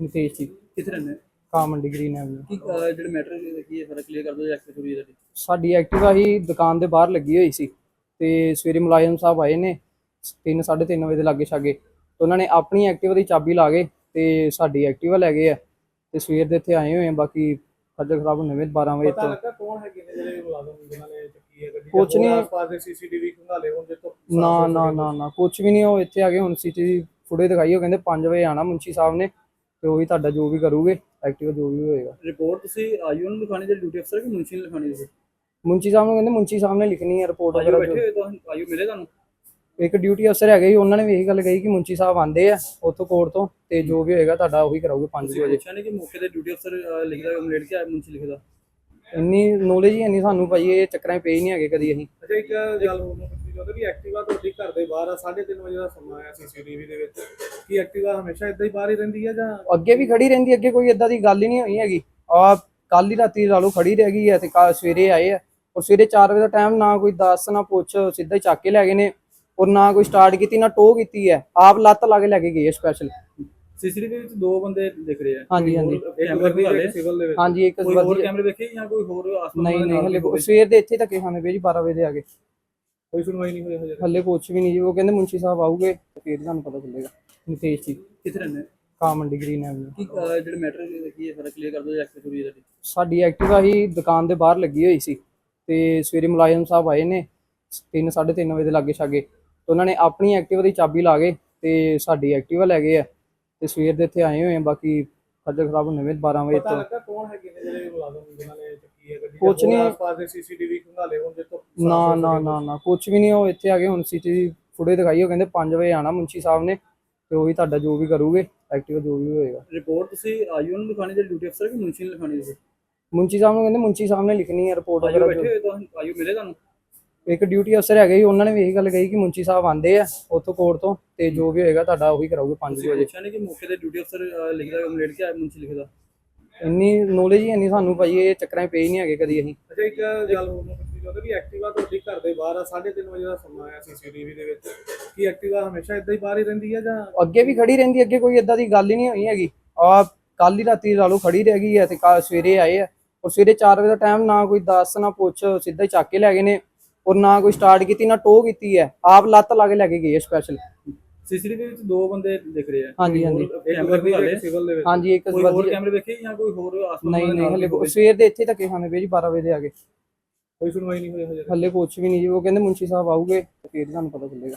ਨਿਤੇਸ਼ ਜੀ। ਕਿੱਥੇ ਰਹਿੰਦੇ? ਹੋ? ਕਾ ਮੰਡੀ ਗ੍ਰੀਨ ਐਵਨਿਊ ਕੀ ਅਹ, ਜਿਹੜੇ ਮੈਟਰ ਕੀ ਹੈ ਸਾਰਾ ਕਲੀਅਰ ਕਰ ਦਿਓ ਜਾਂ ਐਕਸੈਸ ਹੋਈ ਤੁਹਾਡੀ ਸਾਡੀ ਐਕਟਿਵਾ ਹੀ ਦੁਕਾਨ ਦੇ ਬਾਹਰ ਲੱਗੀ ਹੋਈ ਸੀ ਤੇ ਸਵੇਰੇ ਮੁਲਾਜ਼ਮ ਸਾਹਿਬ ਆਏ ਨੇ 3 3:30 ਵਜੇ ਦੇ ਲਾਗੇ ਛਾਗੇ। ਤੇ ਉਹਨਾਂ ਨੇ ਆਪਣੀ ਐਕਟਿਵਾ ਦੀ ਚਾਬੀ ਲਾ ਕੇ ਤੇ ਸਾਡੀ ਐਕਟਿਵਾ ਲੈ ਗਏ ਆ। ਤੇ ਸਵੇਰ ਦੇ ਇੱਥੇ ਆਏ ਹੋਏ ਆ ਬਾਕੀ ਖੱਜਲ ਖਰਾਬ ਹੋਣੇ ਵੇ 12 ਵਜੇ ਪਤਾ ਤੋਂ। ਲੱਗਾ ਕੌਣ ਹੈਗੇ ਨੇ ਜਿਹੜੇ ਮੁਲਾਜ਼ਮ ਜਿਨ੍ਹਾਂ ਨੇ ਚੱਕੀ ਹੈ ਗੱਡੀ। ਕੁਛ ਜਾਂ ਹੋਰ ਨਹੀਂ। ਆਸ-ਪਾਸ ਦੇ ਸੀਸੀਟੀਵੀ ਖੰਗਾਲੇ ਹੋਣ ਜਿੱਥੋਂ ਨਾ ਨਾ ਨਾ ਨਾ ਕੁਝ ਵੀ ਨਹੀਂ ਉਹ ਇੱਥੇ ਆ ਗਏ ਹੁਣ ਸੀਟੀ ਫੁਟੇ ਦਿਖਾਈ ਉਹ ਕਹਿੰਦੇ 5 ਵਜੇ ਆਣਾ ਮੁੰਸ਼ੀ ਸਾਹਿਬ ਨੇ। ਤੇ ਉਹੀ ਤੁਹਾਡਾ ਜੋ ਵੀ ਕਰੂਗੇ ਐਕਟਿਵਾ ਜੋ ਵੀ ਹੋਏਗਾ। ਰਿਪੋਰਟ ਤੁਸੀਂ ਆਯੂ ਨੂੰ ਲਿਖਾਣੀ ਜਿਹੜੀ ਡਿਊਟੀ ਅਫਸਰ ਕਿ ਮੁਨਸ਼ੀ ਨੂੰ ਲਿਖਾਣੀ ਸੀ ਮੁੰਸ਼ੀ ਸਾਹਿਬ ਨੂੰ ਕਹਿੰਦੇ ਮੁੰਸ਼ੀ ਸਾਹਿਬ ਨੇ ਲਿਖਣੀ ਹੈ ਰਿਪੋਰਟ ਵਗੈਰਾ ਬੈਠੇ ਹੋਏ ਤਾਂ ਆਯੂ ਮਿਲੇ ਤੁਹਾਨੂੰ? ਇੱਕ ਡਿਊਟੀ ਅਫਸਰ ਹੈਗੇ ਸੀ ਉਹਨਾਂ ਨੇ ਵੀ ਇਹੀ ਗੱਲ ਕਹੀ ਕਿ ਮੁੰਸ਼ੀ ਸਾਹਿਬ ਆਂਦੇ ਆ ਉੱਥੋਂ ਕੋਰਟ ਤੋਂ ਤੇ ਜੋ ਵੀ ਹੋਏਗਾ ਤੁਹਾਡਾ ਉਹੀ ਕਰਾਉਗੇ 5 ਤੁਸੀਂ ਵਜੇ। ਪੁੱਛਿਆ ਨਹੀਂ ਕਿ ਮੌਕੇ ਤੇ ਡਿਊਟੀ ਅਫਸਰ ਲਿਖਦਾ ਕੰਪਲੀਟ ਕਿ ਮੁਨਸ਼ੀ ਲਿਖਦਾ। ਇੰਨੀ ਨੌਲੇਜ ਹੀ ਨਹੀਂ ਸਾਨੂੰ ਭਾਈ ਇਹ ਚੱਕਰਾਂ 'ਚ ਪਏ ਹੀ ਨਹੀਂ ਹੈਗੇ ਕਦੀ ਅਸੀਂ। ਅੱਛਾ ਇੱਕ ਗੱਲ ਹੋਰ ਮੈਂ ਪੁੱਛਣੀ ਚਾਹੁੰਦਾ ਕਿ ਐਕਟਿਵਾ ਤੁਹਾਡੀ ਘਰ ਦੇ ਬਾਹਰ ਆ 3:30 ਵਜੇ ਦਾ ਸਮਾਂ ਆਇਆ ਸੀਸੀਟੀਵੀ ਦੇ ਵਿੱਚ ਕੀ ਐਕਟਿਵਾ ਹਮੇਸ਼ਾ ਇਦਾਂ ਹੀ ਬਾਹਰ ਹੀ ਰਹਿੰਦੀ ਹੈ ਜਾਂ ਅੱਗੇ ਵੀ ਖੜੀ ਰਹਿੰਦੀ ਅੱਗੇ ਕੋਈ ਏਦਾਂ ਦੀ ਗੱਲ ਹੀ ਨਹੀਂ ਹੋਈ ਹੈਗੀ। ਆ ਕੱਲ ਹੀ ਰਾਤੀ ਲਾ ਲਓ ਖੜੀ ਰਹਿ ਗਈ ਹੈ ਤੇ ਕੱਲ ਸਵੇਰੇ ਆਏ ਆ। ਔਰ ਸਵੇਰੇ 4 ਵਜੇ ਦਾ ਟਾਈਮ ਨਾ ਕੋਈ ਦੱਸ ਨਾ ਪੁੱਛ ਸਿੱਧਾ ਹੀ ਚੱਕ ਕੇ ਲੈ ਗਏ ਨੇ। ਔਰ ਨਾ ਕੋਈ ਸਟਾਰਟ ਕੀਤੀ ਨਾ ਟੋ ਕੀਤੀ ਹੈ। ਆਪ ਲੱਤ ਲਾ ਕੇ ਲੈ ਕੇ ਗਏ ਸਪੈਸ਼ਲ ਸੀਸੀਟੀਵੀ ਵਿੱਚ ਦੋ ਬੰਦੇ ਦਿਖ ਰਹੇ ਆ। ਹਾਂਜੀ ਹਾਂਜੀ। ਕੈਮਰੇ ਵੀ ਹਾਲੇ ਸਿਵਲ ਦੇ ਵਿੱਚ। ਹਾਂਜੀ ਇੱਕ ਕੋਈ ਹੋਰ ਕੈਮਰੇ ਵੇਖੇ ਜਾਂ ਕੋਈ ਹੋਰ ਆਸ-ਪਾਸ ਨਹੀਂ ਦੇ ਨਹੀਂ ਨਾਲ ਹਲੇ ਹੋਵੇ? ਸਵੇਰ ਦੇ ਇੱਥੇ ਧੱਕੇ ਖਾਣੇ ਪਏ ਜੀ 12 ਵਜੇ ਦੇ ਆ ਗਏ। ਕੋਈ ਸੁਣਵਾਈ ਨਹੀਂ ਹੋਈ ਹਜੇ ਤੱਕ। ਹਲੇ ਕੁਛ ਵੀ ਨਹੀਂ ਜੀ। ਉਹ ਕਹਿੰਦੇ ਮੁੰਸ਼ੀ ਸਾਹਿਬ ਆਉਗੇ ਫਿਰ ਤੁਹਾਨੂੰ ਪਤਾ ਚੱਲੇਗਾ। ਨਿਤੇਸ਼ ਜੀ। ਕਿੱਥੇ ਰਹਿੰਦੇ? ਹੋ? ਕਾ ਮੰਡੀ ਗ੍ਰੀਨ ਐਵਨਿਊ। ਕੀ ਅਹ, ਜਿਹੜੇ ਮੈਟਰ ਕੀ ਹੈ ਸਾਰਾ ਕਲੀਅਰ ਕਰ ਦਿਓ ਜਾਂ ਐਕਸੈਸ ਹੋਈ ਤੁਹਾਡੀ? ਸਾਡੀ ਐਕਟਿਵਾ ਹੀ ਦੁਕਾਨ ਦੇ ਬਾਹਰ ਲੱਗੀ ਹੋਈ ਸੀ। ਤੇ ਸਵੇਰੇ ਮੁਲਾਜ਼ਮ ਸਾਹਿਬ ਆਏ ਨੇ 3 3:30 ਵਜੇ ਦੇ ਲਾਗੇ ਛਾਗੇ। ਤੇ ਉਹਨਾਂ ਨੇ ਆਪਣੀ ਐਕਟਿਵਾ ਦੀ ਚਾਬੀ ਲਾ ਕੇ ਤੇ ਸਾਡੀ ਐਕਟਿਵਾ ਲੈ ਗਏ ਆ। ਤੇ ਸਵੇਰ ਦੇ ਇੱਥੇ ਆਏ ਹੋਏ ਆ ਬਾਕੀ ਖੱਜਲ ਖਰਾਬ ਹੋਣੇ ਵੇ 12 ਵਜੇ ਪਤਾ ਤੋਂ। ਲੱਗਾ ਕੌਣ ਹੈਗੇ ਨੇ ਜਿਹੜੇ ਮੁਲਾਜ਼ਮ ਜਿਨ੍ਹਾਂ ਨੇ ਹੋਰ ਨਹੀਂ। ਆਸ-ਪਾਸ ਦੇ ਸੀਸੀਟੀਵੀ ਖੰਗਾਲੇ ਹੋਣ ਜਿੱਥੋਂ ਨਾ ਨਾ ਨਾ ਨਾ ਕੁਝ ਵੀ ਨਹੀਂ ਉਹ ਇੱਥੇ ਆ ਗਏ ਹੁਣ ਸੀਟੀ ਫੁਟੇ ਦਿਖਾਈ ਉਹ ਕਹਿੰਦੇ 5 ਵਜੇ ਆਣਾ ਮੁੰਸ਼ੀ ਸਾਹਿਬ ਨੇ ਤੇ ਉਹੀ ਤੁਹਾਡਾ ਜੋ ਵੀ ਕਰੂਗੇ ਐਕਟਿਵਾ ਜੋ ਵੀ ਹੋਏਗਾ। ਰਿਪੋਰਟ ਤੁਸੀਂ ਆਯੂ ਨੂੰ ਲਿਖਾਣੀ ਜਿਹੜੀ ਡਿਊਟੀ ਅਫਸਰ ਕਿ ਮੁਨਸ਼ੀ ਨੂੰ ਲਿਖਾਣੀ ਸੀ? ਮੁੰਸ਼ੀ ਸਾਹਿਬ ਨੂੰ ਕਹਿੰਦੇ ਮੁੰਸ਼ੀ ਸਾਹਿਬ ਨੇ ਲਿਖਣੀ ਹੈ ਰਿਪੋਰਟ ਆਯੂ ਵਗੈਰਾ ਬੈਠੇ ਜੋ ਹੋਏ ਤਾਂ ਆਯੂ ਮਿਲੇ ਤੁਹਾਨੂੰ? ਇੱਕ ਡਿਊਟੀ ਅਫਸਰ ਹੈਗੇ ਸੀ ਉਹਨਾਂ ਨੇ ਵੀ ਇਹੀ ਗੱਲ ਕਹੀ ਕਿ ਮੁੰਸ਼ੀ ਸਾਹਿਬ ਆਂਦੇ ਆ ਉੱਥੋਂ ਕੋਰਟ ਤੋਂ ਤੇ ਜੋ ਵੀ ਹੋਏਗਾ ਤੁਹਾਡਾ ਉਹੀ ਕਰਾਉਗੇ 5 ਤੁਸੀਂ ਵਜੇ। ਪੁੱਛਿਆ ਨਹੀਂ ਕਿ ਮੌਕੇ ਤੇ ਡਿਊਟੀ ਅਫਸਰ ਅਹ, ਲਿਖਦਾ ਕੰਪਲੀਟ ਕਿ ਮੁਨਸ਼ੀ ਲਿਖਦਾ? ਇੰਨੀ ਨੌਲੇਜ ਹੀ ਨਹੀਂ ਸਾਨੂੰ ਭਾਈ ਇਹ ਚੱਕਰਾਂ 'ਚ ਪਏ ਹੀ ਨਹੀਂ ਹੈਗੇ ਕਦੀ ਅਸੀਂ। ਅੱਛਾ ਇੱਕ ਗੱਲ ਹੋਰ ਮੈਂ ਪੁੱਛਣੀ ਚਾਹੁੰਦਾ ਕਿ ਐਕਟਿਵਾ ਤੁਹਾਡੀ ਘਰ ਦੇ ਬਾਹਰ ਆ 3:30 ਵਜੇ ਦਾ ਸਮਾਂ ਆਇਆ ਸੀਸੀਟੀਵੀ ਦੇ ਵਿੱਚ। ਕੀ ਐਕਟਿਵਾ ਹਮੇਸ਼ਾ ਇਦਾਂ ਹੀ ਬਾਹਰ ਹੀ ਰਹਿੰਦੀ ਹੈ ਜਾਂ ਅੱਗੇ ਵੀ ਖੜੀ ਰਹਿੰਦੀ ਅੱਗੇ ਕੋਈ ਏਦਾਂ ਦੀ ਗੱਲ ਹੀ ਨਹੀਂ ਹੋਈ ਹੈਗੀ। ਆ ਕੱਲ ਹੀ ਰਾਤੀ ਲਾ ਲਓ ਖੜੀ ਰਹਿ ਗਈ ਹੈ ਤੇ ਕੱਲ ਸਵੇਰੇ ਆਏ ਆ। ਔਰ ਸਵੇਰੇ 4 ਵਜੇ ਦਾ ਟਾਈਮ ਨਾ ਕੋਈ ਦੱਸ ਨਾ ਪੁੱਛ ਸਿੱਧਾ ਹੀ ਚੱਕ ਕੇ ਲੈ ਗਏ ਨੇ। ਔਰ ਨਾ ਕੋਈ ਸਟਾਰਟ ਕੀਤੀ ਨਾ ਟੋ ਕੀਤੀ ਹੈ। ਆਪ ਲੱਤ ਲਾ ਕੇ ਲੈ ਕੇ ਗਏ ਸਪੈਸ਼ਲ ਸੀਸੀਟੀਵੀ ਵਿੱਚ ਦੋ ਬੰਦੇ ਦਿਖ ਰਹੇ ਆ। ਹਾਂਜੀ ਹਾਂਜੀ। ਕੈਮਰੇ ਵੀ ਹਾਲੇ। ਸਿਵਲ ਦੇ ਵਿੱਚ। ਹਾਂਜੀ ਇੱਕ ਕੋਈ ਹੋਰ ਕੈਮਰੇ ਵੇਖੇ ਜਾਂ ਕੋਈ ਹੋਰ ਆਸ-ਪਾਸ ਨਹੀਂ ਨਹੀਂ ਹਲੇ? ਸਵੇਰ ਦੇ ਇੱਥੇ ਧੱਕੇ ਖਾਣੇ ਪਏ ਜੀ 12 ਵਜੇ ਦੇ ਆ ਗਏ ਕੋਈ ਸੁਣਵਾਈ ਨਹੀਂ ਹੋਈ। ਹਲੇ ਕੁਛ ਵੀ ਨਹੀਂ ਜੀ ਉਹ ਕਹਿੰਦੇ ਮੁੰਸ਼ੀ ਸਾਹਿਬ ਆਉਗੇ ਫਿਰ ਤੁਹਾਨੂੰ ਪਤਾ ਚੱਲੇਗਾ।